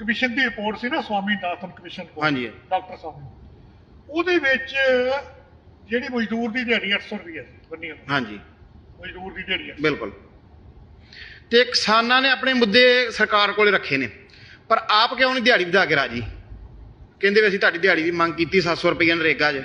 Commission ਦੀ report ਸੀ ਨਾ Swami ਨਾਥਨ commission ਕੋਲ ਹਾਂਜੀ। ਡਾਕਟਰ ਸਵਾਮੀ ਉਹਦੇ ਵਿੱਚ ਜਿਹੜੀ ਮਜ਼ਦੂਰ ਦੀ ਦਿਹਾੜੀ 800 ਰੁਪਏ ਸੀ ਬੰਨੀ ਹੋਈ। ਹਾਂਜੀ। ਮਜ਼ਦੂਰ ਦੀ ਦਿਹਾੜੀ 800 ਬਿਲਕੁਲ। ਤੇ ਕਿਸਾਨਾਂ ਨੇ ਆਪਣੇ ਮੁੱਦੇ ਸਰਕਾਰ ਕੋਲੇ ਰੱਖੇ ਨੇ ਪਰ ਆਪ ਕਿਉਂ ਨਹੀਂ ਦਿਹਾੜੀ ਵਧਾ ਕੇ ਰਾਜੀ? ਕਹਿੰਦੇ ਵੀ ਅਸੀਂ ਤੁਹਾਡੀ ਦਿਹਾੜੀ ਦੀ ਮੰਗ ਕੀਤੀ 700 ਰੁਪਏ ਨਰੇਗਾ 'ਚ।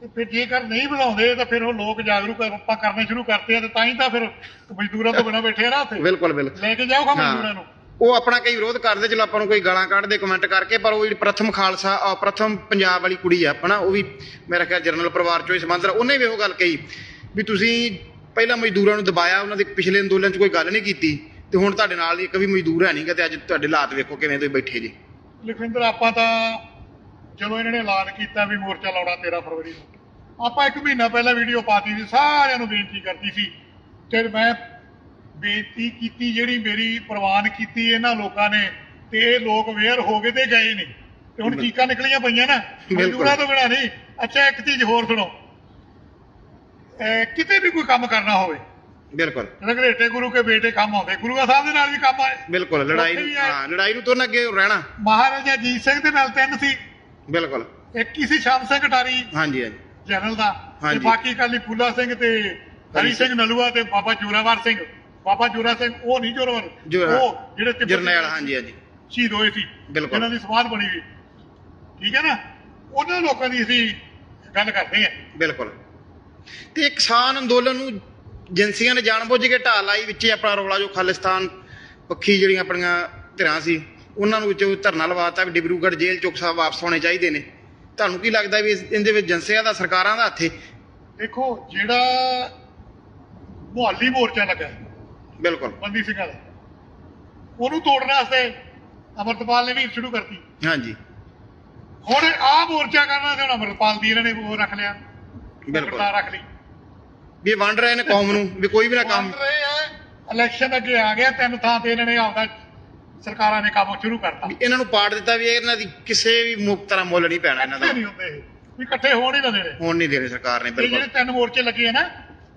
ਤੇ ਫਿਰ ਜੇਕਰ ਨਹੀਂ ਬਣਾਉਂਦੇ ਤਾਂ ਫਿਰ ਉਹ ਲੋਕ ਜਾਗਰੂਕ ਆਪਾਂ ਕਰਨੇ ਸ਼ੁਰੂ ਕਰਤੇ ਆ ਤੇ ਤਾਂ ਹੀ ਤਾਂ ਫਿਰ ਮਜ਼ਦੂਰਾਂ ਤੋਂ ਬਿਨਾਂ ਬੈਠੇ ਆ ਨਾ ਉੱਥੇ। ਬਿਲਕੁਲ ਬਿਲਕੁਲ। ਲੈ ਕੇ ਜਾਓਗਾ ਹਾਂ। ਮਜ਼ਦੂਰਾਂ ਨੂੰ। ਉਹ ਆਪਣਾ ਕਈ ਵਿਰੋਧ ਕਰਦੇ, ਚਲੋ ਆਪਾਂ ਨੂੰ ਕੋਈ ਗਾਲਾਂ ਕੱਢਦੇ ਕਮੈਂਟ ਕਰਕੇ, ਪਰ ਉਹ ਜਿਹੜੀ ਪ੍ਰਥਮ ਖਾਲਸਾ, ਅਹ ਪ੍ਰਥਮ ਪੰਜਾਬ ਵਾਲੀ ਕੁੜੀ ਆ ਆਪਣਾ, ਉਹ ਵੀ ਮੇਰਾ ਖਿਆਲ ਜਰਨਲ ਪਰਿਵਾਰ ਚੋਂ ਹੀ ਸੰਬੰਧ ਉਹਨੇ ਵੀ ਉਹ ਗੱਲ ਕਹੀ ਵੀ ਤੁਸੀਂ ਪਹਿਲਾਂ ਮਜ਼ਦੂਰਾਂ ਨੂੰ ਦਬਾਇਆ, ਉਹਨਾਂ ਦੇ ਪਿਛਲੇ ਅੰਦੋਲਨ 'ਚ ਕੋਈ ਗੱਲ ਨਹੀਂ ਕੀਤੀ ਤੇ ਹੁਣ ਤੁਹਾਡੇ ਨਾਲ ਇੱਕ ਵੀ ਮਜ਼ਦੂਰ ਹੈ ਨਹੀਂਗਾ ਤੇ ਅੱਜ ਤੁਹਾਡੇ ਹਾਲਾਤ ਵੇਖੋ ਕਿਵੇਂ ਤੁਸੀਂ ਬੈਠੇ ਜੀ। ਲਖਵਿੰਦਰ, ਆਪਾਂ ਤਾਂ ਜਦੋਂ ਇਹਨਾਂ ਨੇ ਐਲਾਨ ਕੀਤਾ ਵੀ ਮੋਰਚਾ ਲਾਉਣਾ 13 ਫਰਵਰੀ ਨੂੰ। ਆਪਾਂ ਇੱਕ ਮਹੀਨਾ ਪਹਿਲਾਂ ਵੀਡੀਓ ਪਾਤੀ ਸੀ, ਸਾਰਿਆਂ ਨੂੰ ਬੇਨਤੀ ਕਰਤੀ ਸੀ, ਤੇ ਮੈਂ ਬੇਨਤੀ ਕੀਤੀ ਜਿਹੜੀ ਮੇਰੀ ਪ੍ਰਵਾਨ ਕੀਤੀ ਇਹਨਾਂ ਲੋਕਾਂ ਨੇ ਤੇ ਇਹ ਲੋਕ ਅਵੇਅਰ ਹੋ ਗਏ ਤੇ ਗਏ ਨਹੀਂ। ਤੇ ਹੁਣ ਚੀਕਾਂ ਨਿਕਲੀਆਂ ਪਈਆਂ ਨਾ। ਮਜ਼ਦੂਰਾਂ ਤੋਂ ਬਿਨਾਂ ਨਹੀਂ। ਅੱਛਾ ਇੱਕ ਚੀਜ਼ ਹੋਰ ਸੁਣੋ। ਕਿਤੇ ਵੀ ਕੋਈ ਕੰਮ ਕਰਨਾ ਹੋਵੇ। ਬਿਲਕੁਲ। ਰਗਰੇਟੇ ਗੁਰੂ ਕੇ ਬੇਟੇ ਕੰਮ ਆਉਂਦੇ। ਗੁਰੂਆ ਸਾਹਿਬ ਦੇ ਨਾਲ ਵੀ ਕੰਮ ਆਏ। ਬਿਲਕੁਲ ਲੜਾਈ। ਹਾਂ ਲੜਾਈ ਨੂੰ ਤੁਰਨ ਅੱਗੇ ਰਹਿਣਾ। ਮਹਾਰਾਜਾ ਅਜੀਤ ਸਿੰਘ ਦੇ ਨਾਲ ਤਿੰਨ ਸੀ। ਬਿਲਕੁਲ। ਇੱਕ ਹੀ ਸੀ ਸ਼ਾਮ ਸਿੰਘ ਅਟਾਰੀ। ਹਾਂਜੀ ਹਾਂਜੀ। ਜਨਰਲ ਦਾ। ਤੇ। ਬਾਕੀ ਕਾਲੀ ਫੂਲਾ ਸਿੰਘ ਤੇ ਹਰੀ ਸਿੰਘ ਨਲੂਆ ਤੇ ਬਾਬਾ ਜੋਰਾਵਰ ਸਿੰਘ। ਬਾਬਾ ਜੋਰਾ ਸਿੰਘ ਉਹ ਨਹੀਂ ਜੋਰਾਵਰ ਜੋਰਾ- ਉਹ ਜਿਹੜੇ ਤਿੱਬਤ ਜਰਨੈਲ ਹਾਂਜੀ ਹਾਂਜੀ। ਸ਼ਹੀਦ ਹੋਏ ਸੀ ਬਿਲਕੁਲ। ਜਿਨ੍ਹਾਂ ਦੀ ਸਮਾਧ ਬਣੀ ਹੋਈ। ਠੀਕ ਹੈ ਨਾ? ਉਹਨਾਂ ਲੋਕਾਂ ਦੀ ਅਸੀਂ ਗੱਲ ਕਰਦੇ ਹਾਂ। ਬਿਲਕੁਲ। ਤੇ ਕਿਸਾਨ ਅੰਦੋਲਨ ਨੂੰ ਏਜੰਸੀਆਂ ਨੇ ਜਾਣਬੁੱਝ ਕੇ ਢਾਲ ਲਾਈ ਵਿੱਚ ਹੀ ਆਪਣਾ ਰੌਲਾ ਜੋ ਖਾਲਿਸਤਾਨ ਪੱਖੀ ਜਿਹੜੀਆਂ ਆਪਣੀਆਂ ਧਿਰਾਂ ਸੀ ਉਹਨਾਂ ਨੂੰ ਵਿੱਚੋਂ ਧਰਨਾ ਲਵਾਤਾ ਵੀ ਡਿਬਰੂਗੜ੍ਹ ਜੇਲ੍ਹ ਚੁੱਕ ਸਾਹਿਬ ਵਾਪਸ ਹੋਣੇ ਚਾਹੀਦੇ ਨੇ। ਤੁਹਾਨੂੰ ਕੀ ਲੱਗਦਾ ਵੀ ਇਸ- ਇਹਦੇ ਵਿੱਚ ਏਜੰਸੀਆਂ ਦਾ ਸਰਕਾਰਾਂ ਦਾ ਹੱਥ ਦੇਖੋ ਜਿਹੜਾ ਮੁਹੱਲੀ ਮੋਰਚਾ ਲੱਗਾ ਬਿਲਕੁਲ। ਬੰਦੀ ਸਿੰਘਾਂ ਦਾ ਉਹਨੂੰ ਤੋੜਨ ਵਾਸਤੇ ਅਮਰਤਪਾਲ ਨੇ ਵੀ ਸ਼ੁਰੂ ਕਰਤੀ। ਹਾਂਜੀ। ਹੁਣ ਆਹ ਮੋਰਚਾ ਕਰਨਾ ਤੇ ਹੁਣ ਅਮਰਤਪਾਲ ਦੀ ਇਹਨਾਂ ਨੇ ਉਹ ਰੱਖ ਲਿਆ। ਬਿਲਕੁਲ। ਰੱਖ ਲਈ। ਵੀ ਵੰਡ ਰਹੇ ਨੇ ਕੌਮ ਨੂੰ ਵੀ ਕੋਈ ਵੀ ਨਾ ਕੰਮ। ਰਹੇ ਆ ਇਲੈਕਸ਼ਨ ਅੱਗੇ ਆ ਗਿਆ ਤਿੰਨ ਥਾਂ ਤੇ ਇਹਨਾਂ ਨੇ ਆਪਦਾ ਸਰਕਾਰਾਂ ਨੇ ਕੰਮ ਸ਼ੁਰੂ ਕਰਤਾ। ਇਹਨਾਂ ਨੂੰ ਪਾੜ ਦਿੱਤਾ ਵੀ ਇਹਨਾਂ ਦੀ ਕਿਸੇ ਵੀ ਮੁਕਤ ਤਰ੍ਹਾਂ ਮੁੱਲ ਨਹੀਂ ਪੈਣਾ ਇਹਨਾਂ ਦਾ। ਨਹੀਂ ਹੁੰਦੇ ਇਹ। ਵੀ ਇਕੱਠੇ ਹੋਣ ਹੀ ਨਾ ਦੇਣੇ। ਹੁਣ ਨਹੀਂ ਦੇਣੀ ਸਰਕਾਰ ਨੇ ਇਹ ਜਿਹੜੇ ਬਿਲਕੁਲ ਤਿੰਨ ਮੋਰਚੇ ਲੱਗੇ ਆ ਨਾ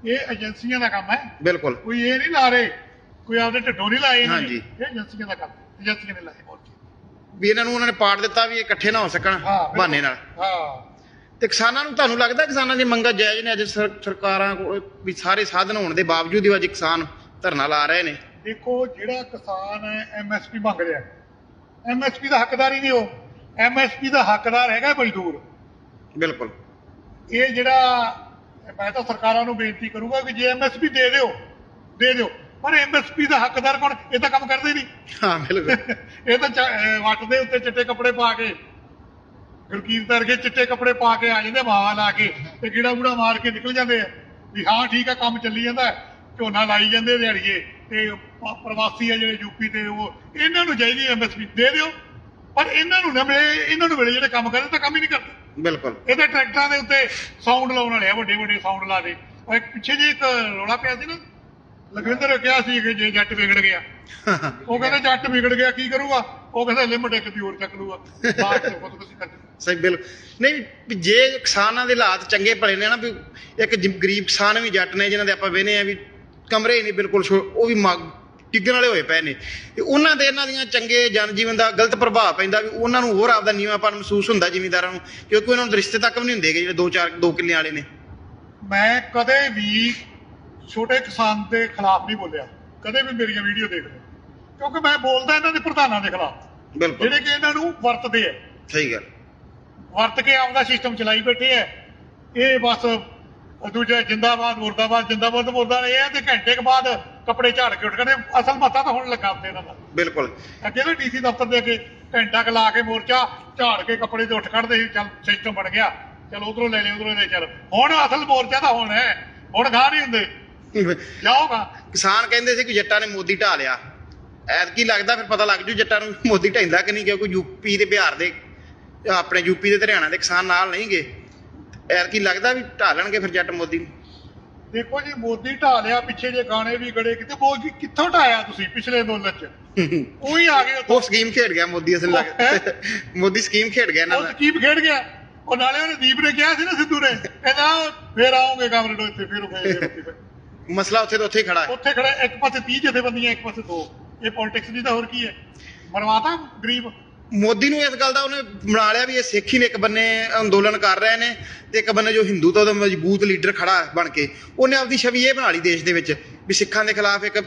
ਇਹ ਏਜੰਸੀਆਂ ਦਾ ਕੰਮ ਹੈ। ਬਿਲਕੁਲ। ਕੋਈ ਇਹ ਨਹੀਂ ਲਾ ਰਹੇ ਕੋਈ ਆਪਦੇ ਢਿੱਡੋਂ ਨਹੀਂ ਲਾਏ। ਹਾਂਜੀ। ਇਹ ਏਜੰਸੀਆਂ ਦਾ ਕੰਮ ਹੈ। ਏਜੰਸੀਆਂ ਨੇ ਲਾਏ। ਮੋਰਚੇ ਵੀ ਇਹਨਾਂ ਨੂੰ ਉਹਨਾਂ ਨੇ ਪਾੜ ਦਿੱਤਾ ਵੀ ਇਹ ਇਕੱਠੇ ਨਾ ਹੋ ਸਕਣ ਬਿਲਕੁਲ। ਬਹਾਨੇ ਨਾਲ। ਹਾਂ। ਤੇ ਕਿਸਾਨਾਂ ਨੂੰ ਤੁਹਾਨੂੰ ਲੱਗਦਾ ਕਿਸਾਨਾਂ ਦੀ ਮੰਗਾਂ ਜਾਇਜ਼ ਨੇ? ਅੱਜ ਸਰ- ਸਰਕਾਰਾਂ ਕੋਲ ਵੀ ਸਾਰੇ ਸਾਧਨ ਹੋਣ ਦੇ ਬਾਵਜੂਦ ਵੀ ਅੱਜ ਕਿਸਾਨ ਧਰਨਾ ਲਾ ਰਹੇ ਨੇ। ਦੇਖੋ ਜਿਹੜਾ ਕਿਸਾਨ ਹੈ ਐਮਐਸਪੀ ਮੰਗ ਰਿਹਾ ਐਮਐਸਪੀ ਦਾ ਹੱਕਦਾਰ ਹੀ ਨਹੀਂ ਉਹ। ਐਮਐਸਪੀ ਦਾ ਹੱਕਦਾਰ ਹੈਗਾ ਮਜ਼ਦੂਰ ਬਿਲਕੁਲ। ਇਹ ਜਿਹੜਾ ਮੈਂ ਤਾਂ ਸਰਕਾਰਾਂ ਨੂੰ ਬੇਨਤੀ ਕਰੂੰਗਾ ਕਿ ਜੇ ਐਮਐਸਪੀ ਦੇ ਦਿਓ ਦੇ ਦਿਓ। ਪਰ ਐਮਐਸਪੀ ਦਾ ਹੱਕਦਾਰ ਕੌਣ? ਇਹ ਤਾਂ ਕੰਮ ਕਰਦੇ ਨਹੀਂ। ਹਾਂ ਬਿਲਕੁਲ। ਇਹ ਤਾਂ ਵੱਟ ਦੇ ਉੱਤੇ ਚਿੱਟੇ ਕੱਪੜੇ ਪਾ ਕੇ ਗੁਰਕੀਰਤ ਵਰਗੇ ਚਿੱਟੇ ਕੱਪੜੇ ਪਾ ਕੇ ਆ ਜਾਂਦੇ ਮਾਵਾ ਲਾ ਕੇ ਤੇ ਗੀੜਾ ਗੂੜਾ ਮਾਰ ਕੇ ਨਿਕਲ ਜਾਂਦੇ ਆ। ਵੀ ਹਾਂ ਠੀਕ ਆ ਕੰਮ ਚੱਲੀ ਜਾਂਦਾ। ਝੋਨਾ ਲਾਈ ਜਾਂਦੇ ਦਿਹਾੜੀਏ ਤੇ ਪ੍ਰਵਾਸੀ ਆ ਜਿਹੜੇ ਯੂਪੀ ਤੇ ਉਹ ਇਹਨਾਂ ਨੂੰ ਚਾਹੀਦੀ ਐਮਐਸਪੀ ਦੇ ਦਿਓ। ਪਰ ਇਹਨਾਂ ਨੂੰ ਨਾ ਮਿਲੇ ਇਹਨਾਂ ਨੂੰ ਮਿਲੇ ਜਿਹੜੇ ਕੰਮ ਕਰਦੇ ਤਾਂ ਕੰਮ ਹੀ ਨਹੀਂ ਕਰਦੇ। ਬਿਲਕੁਲ। ਇਹਦੇ ਟਰੈਕਟਰਾਂ ਦੇ ਉੱਤੇ ਸਾਊਂਡ ਲਾਉਣ ਵਾਲੇ ਆ ਵੱਡੇ ਵੱਡੇ ਸਾਊਂਡ ਲਾ ਦੇ। ਉਹ ਇੱਕ ਪਿੱਛੇ ਜੇ ਇੱਕ ਰੌਲਾ ਪਿਆ ਸੀ ਨਾ ਲਖਵਿੰਦਰ ਕਿਹਾ ਸੀ ਕਿ ਜੇ ਜੱਟ ਵਿਗੜ ਗਿਆ। ਉਹ ਕਹਿੰਦਾ ਜੱਟ ਵਿਗੜ ਗਿਆ ਕੀ ਕਰੂਗਾ? ਉਹ ਕਹਿੰਦਾ ਲਿਮਟ ਇੱਕ ਦੀ ਹੋਰ ਚੱਕ ਲੂਗਾ। ਬਾਅਦ ਚ ਖੁਦਕੁਸ਼ੀ ਕਰ ਸਹੀ ਬਿਲ ਨਹੀਂ ਵੀ ਜੇ ਕਿਸਾਨਾਂ ਦੇ ਹਾਲਾਤ ਚੰਗੇ ਭਲੇ ਨੇ ਨਾ ਵੀ ਇੱਕ ਜ- ਗਰੀਬ ਕਿਸਾਨ ਵੀ ਜੱਟ ਨੇ ਜਿਨ੍ਹਾਂ ਦੇ ਆਪਾਂ ਵੇਨੇ ਆ ਵੀ ਕਮਰੇ ਹੀ ਨਹੀਂ ਬਿਲਕੁਲ ਛੋ- ਉਹ ਵੀ ਮੰਗ ਡਿੱਗਣ ਵਾਲੇ ਹੋਏ ਪਏ ਨੇ। ਤੇ ਉਹਨਾਂ ਦੇ ਇਹਨਾਂ ਦੀਆਂ ਚੰਗੇ ਜਨ ਜੀਵਨ ਦਾ ਗਲਤ ਪ੍ਰਭਾਵ ਪੈਂਦਾ ਵੀ ਉਹਨਾਂ ਨੂੰ ਹੋਰ ਆਪਦਾ ਨੀਵਾਂਪਨ ਮਹਿਸੂਸ ਹੁੰਦਾ ਜ਼ਿਮੀਂਦਾਰਾਂ ਨੂੰ ਕਿਉਂਕਿ ਉਹਨਾਂ ਨੂੰ ਰਿਸ਼ਤੇ ਤੱਕ ਵੀ ਨਹੀਂ ਹੁੰਦੇਗੇ ਜਿਹੜੇ ਦੋ ਚਾਰ ਦੋ ਕਿੱਲੇ ਵਾਲੇ ਨੇ। ਮੈਂ ਕਦੇ ਵੀ ਛੋਟੇ ਕਿਸਾਨ ਦੇ ਖਿਲਾਫ ਨਹੀਂ ਬੋਲਿਆ। ਕਦੇ ਵੀ ਮੇਰੀਆਂ ਵੀਡੀਓ ਦੇਖ ਲਓ। ਕਿਉਂਕਿ ਮੈਂ ਬੋਲਦਾ ਇਹਨਾਂ ਦੇ ਪ੍ਰਧਾਨਾਂ ਦੇ ਖਿਲਾਫ। ਬਿਲਕੁਲ। ਜਿਹੜੇ ਕਿ ਇਹਨਾਂ ਨੂੰ ਵਰਤਦੇ ਆ। ਸਹੀ ਗੱਲ। ਵਰਤ ਕੇ ਆਪਦਾ ਸਿਸਟਮ ਚਲਾਈ ਬੈਠੇ ਐ ਇਹ ਬਸ ਦੂਜਾ ਜਿੰਦਾਬਾਦ ਮੁਰਦਾਬਾਦ ਜਿੰਦਾਬਾਦ ਬੋਲਦਾ ਰਹੇ ਆ ਤੇ ਘੰਟੇ ਕੁ ਬਾਅਦ ਕੱਪੜੇ ਝਾੜ ਕੇ ਉੱਠ ਖੜੇ ਅਸਲ ਮੱਥਾ ਤਾਂ ਹੁਣ ਲੱਗਾ ਉੱਤੇ ਇਹਨਾਂ ਦਾ। ਬਿਲਕੁਲ। ਅੱਗੇ ਨਾ ਡੀਸੀ ਦਫ਼ਤਰ ਦੇ ਅੱਗੇ ਘੰਟਾ ਕੁ ਲਾ ਕੇ ਮੋਰਚਾ ਝਾੜ ਕੇ ਕੱਪੜੇ ਤੇ ਉੱਠ ਖੜਦੇ ਸੀ ਚੱਲ ਸਿਸਟਮ ਬਣ ਗਿਆ। ਚੱਲ ਉਧਰੋਂ ਲੈ ਲੈ ਉਧਰੋਂ ਲੈ ਚੱਲ। ਹੁਣ ਅਸਲ ਮੋਰਚਾ ਤਾਂ ਹੁਣ ਹੈ। ਹੁਣ ਗਾਹ ਨਹੀਂ ਹੁੰਦੇ। ਜਾਓਗਾ ਕਿਸਾਨ ਕਹਿੰਦੇ ਸੀ ਕਿ ਜੱਟਾਂ ਨੇ ਮੋਦੀ ਢਾ ਲਿਆ। ਐਤਕੀ ਲੱਗਦਾ ਫਿਰ ਪਤਾ ਲੱਗ ਜੂ ਜੱਟਾਂ ਨੂੰ ਮੋਦੀ ਢਾਈਂਦਾ ਕਿ ਨਹੀਂ ਕਿਉਂਕਿ ਯੂਪੀ ਤੇ ਬਿਹਾਰ ਦੇ ਆਪਣੇ ਯੂਪੀ ਦੇ ਹਰਿਆਣਾ ਦੇ ਕਿਸਾਨ ਨਾਲ ਨਹੀਂ ਗਏ ਐਤਕੀ ਲੱਗਦਾ ਵੀ ਢਾ ਲੈਣਗੇ ਫਿਰ ਜੱਟ ਮੋਦੀ ਨੂੰ। ਦੇਖੋ ਜੀ ਮੋਦੀ ਢਾ ਲਿਆ ਪਿੱਛੇ ਜੇ ਗਾਣੇ ਵੀ ਗੜੇ ਕਿਤੇ ਮੋਦੀ ਕਿੱਥੋਂ ਢਾਇਆ ਤੁਸੀਂ ਪਿਛਲੇ ਅੰਦੋਲਨ ਚ? ਉਹੀ ਆ ਗਏ ਉਹ ਸਕੀਮ ਖੇਡ ਗਿਆ ਮੋਦੀ ਅਸਲ ਲੱਗ ਮੋਦੀ ਸਕੀਮ ਖੇਡ ਗਿਆ ਇਹਨਾਂ ਉਹ ਸਕੀਮ ਖੇਡ ਗਿਆ। ਉਹ ਨਾਲੇ ਉਹਨੇ ਦੀਪ ਨੇ ਕਿਹਾ ਸੀ ਨਾ ਸਿੱਧੂ ਨੇ ਕਹਿੰਦਾ ਫੇਰ ਆਉਂਗੇ ਕਮਰੇ ਇੱਥੇ ਫਿਰ। ਮਸਲਾ ਉੱਥੇ ਤੋਂ ਉੱਥੇ ਖੜਾ ਹੈ। ਉੱਥੇ ਖੜੇ ਇੱਕ ਪਾਸੇ 30 ਜਥੇਬੰਦੀਆਂ ਇੱਕ ਪਾਸੇ ਦੋ। ਇਹ ਪੋਲਿਟਿਕਸ ਦੀ ਤਾਂ ਹੋਰ ਕੀ ਹੈ? ਮਰਵਾਤਾ ਗਰੀਬ? ਮੋਦੀ ਨੂੰ ਇਸ ਗੱਲ ਦਾ ਉਹਨੇ ਬਣਾ ਲਿਆ ਵੀ ਇਹ ਸਿੱਖ ਹੀ ਨੇ ਇੱਕ ਬੰਨੇ ਅੰਦੋਲਨ ਕਰ ਰਹੇ ਨੇ ਤੇ ਇੱਕ ਬੰਨੇ ਜੋ ਹਿੰਦੂ ਤੋਂ ਮਜ਼ਬੂਤ ਲੀਡਰ ਖੜਾ ਬਣ ਕੇ ਉਹਨੇ ਆਪਦੀ ਛਵੀ ਇਹ ਬਣਾ ਲਈ ਦੇਸ਼ ਦੇ ਵਿੱਚ ਵੀ ਸਿੱਖਾਂ ਦੇ ਖਿਲਾਫ ਇੱਕ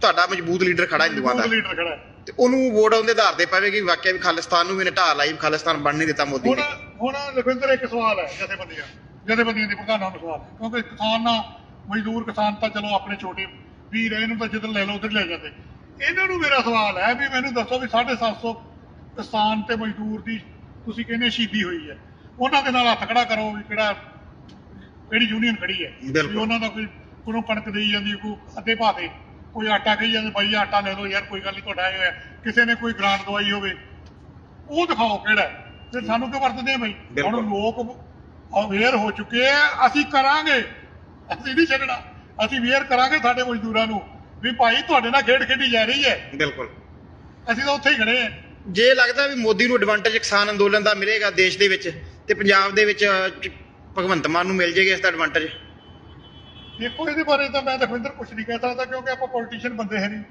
ਤੁਹਾਡਾ ਮਜ਼ਬੂਤ ਲੀਡਰ ਖੜਾ ਹਿੰਦੂਆਂ ਦਾ। ਲੀਡਰ ਖੜਾ। ਤੇ ਉਹਨੂੰ ਵੋਟ ਉਹਦੇ ਆਧਾਰ ਤੇ ਪਵੇਗੀ ਵਾਕਿਆ ਵੀ ਖਾਲਿਸਤਾਨ ਨੂੰ ਵੀ ਨੇ ਢਾਹ ਲਾਈ ਖਾਲਿਸਤਾਨ ਬਣ ਨਹੀਂ ਦਿੱਤਾ ਮੋਦੀ ਹੁਣ ਨੇ। ਹੁਣ ਲਖਵਿੰਦਰ ਇੱਕ ਸਵਾਲ ਹੈ ਜਥੇਬੰਦੀਆਂ ਜਥੇਬੰਦੀਆਂ ਦੇ ਪ੍ਰਧਾਨਾਂ ਨੂੰ ਸਵਾਲ ਕਿਉਂਕਿ ਕਿਸਾਨ ਨਾ ਮਜ਼ਦੂਰ ਕਿਸਾਨ ਤਾਂ ਚਲੋ ਆਪਣੇ ਛੋਟੇ ਵੀਰ ਇਹਨੂੰ ਤਾਂ ਜਿੱਧਰ ਲੈ ਲਓ ਉਧਰ ਲੈ ਜਾਂਦੇ। ਇਹਨਾਂ ਨੂੰ ਮੇਰਾ ਸਵਾਲ ਹੈ ਵੀ ਮੈਨੂੰ ਦੱਸੋ ਵੀ 750 ਕਿਸਾਨ ਤੇ ਮਜ਼ਦੂਰ ਦੀ ਤੁਸੀਂ ਕਹਿੰਦੇ ਸ਼ਹੀਦੀ ਹੋਈ ਹੈ। ਉਹਨਾਂ ਦੇ ਨਾਲ ਹੱਥ ਖੜਾ ਕਰੋ ਵੀ ਕਿਹੜਾ ਕਿਹੜੀ ਯੂਨੀਅਨ ਖੜੀ ਹੈ। ਵੀ ਉਹਨਾਂ ਦਾ ਕੋਈ ਕੋਲੋਂ ਕਣਕ ਦੇਈ ਜਾਂਦੀ ਕੋਈ ਅੱਧੇ ਭਾਅ ਤੇ ਕੋਈ ਆਟਾ ਕਹੀ ਜਾਂਦੇ ਬਾਈ ਆਟਾ ਲੈ ਲਓ ਯਾਰ ਕੋਈ ਗੱਲ ਨਹੀਂ ਤੁਹਾਡਾ ਇਹ ਹੋਇਆ। ਕਿਸੇ ਨੇ ਕੋਈ ਗ੍ਰਾਂਟ ਦਵਾਈ ਹੋਵੇ ਉਹ ਦਿਖਾਓ ਕਿਹੜਾ। ਤੇ ਸਾਨੂੰ ਕਿਉਂ ਵਰਤਦੇ ਆ ਬਈ? ਹੁਣ। ਲੋਕ ਅਵੇਅਰ ਹੋ ਚੁੱਕੇ ਆ ਅਸੀਂ ਕਰਾਂਗੇ। ਅਸੀਂ ਨਹੀਂ ਛੱਡਣਾ। ਅਸੀਂ ਵੇਅਰ ਕਰਾਂਗੇ ਸਾਡੇ ਮਜ਼ਦੂਰਾਂ ਨੂੰ ਵੀ ਭਾਈ ਤੁਹਾਡੇ ਨਾਲ ਖੇਡ ਖੇਡੀ ਜਾ ਰਹੀ ਹੈ। ਬਿਲਕੁਲ। ਅਸੀਂ ਤਾਂ ਉੱਥੇ ਹੀ ਖੜੇ ਆ। ਜੇ ਲੱਗਦਾ ਵੀ ਮੋਦੀ ਨੂੰ ਐਡਵਾਂਟੇਜ ਕਿਸਾਨ ਅੰਦੋਲਨ ਦਾ ਮਿਲੇਗਾ ਦੇਸ਼ ਦੇ ਵਿੱਚ ਤੇ ਪੰਜਾਬ ਦੇ ਵਿੱਚ ਭਗਵੰਤ ਮਾਨ ਨੂੰ ਮਿਲ ਜੇਗਾ ਇਸ ਦਾ ਐਡਵਾਂਟੇਜ ਦੇਖੋ ਇਹਦੇ ਬਾਰੇ ਤਾਂ ਮੈਂ ਲਖਵਿੰਦਰ ਕੁਝ ਨਹੀਂ ਕਹਿ ਸਕਦਾ ਕਿਉਂਕਿ ਆਪਾਂ ਪੋਲੀਟੀਸ਼ੀਅਨ ਬੰਦੇ ਹੈ ਨਹੀਂ।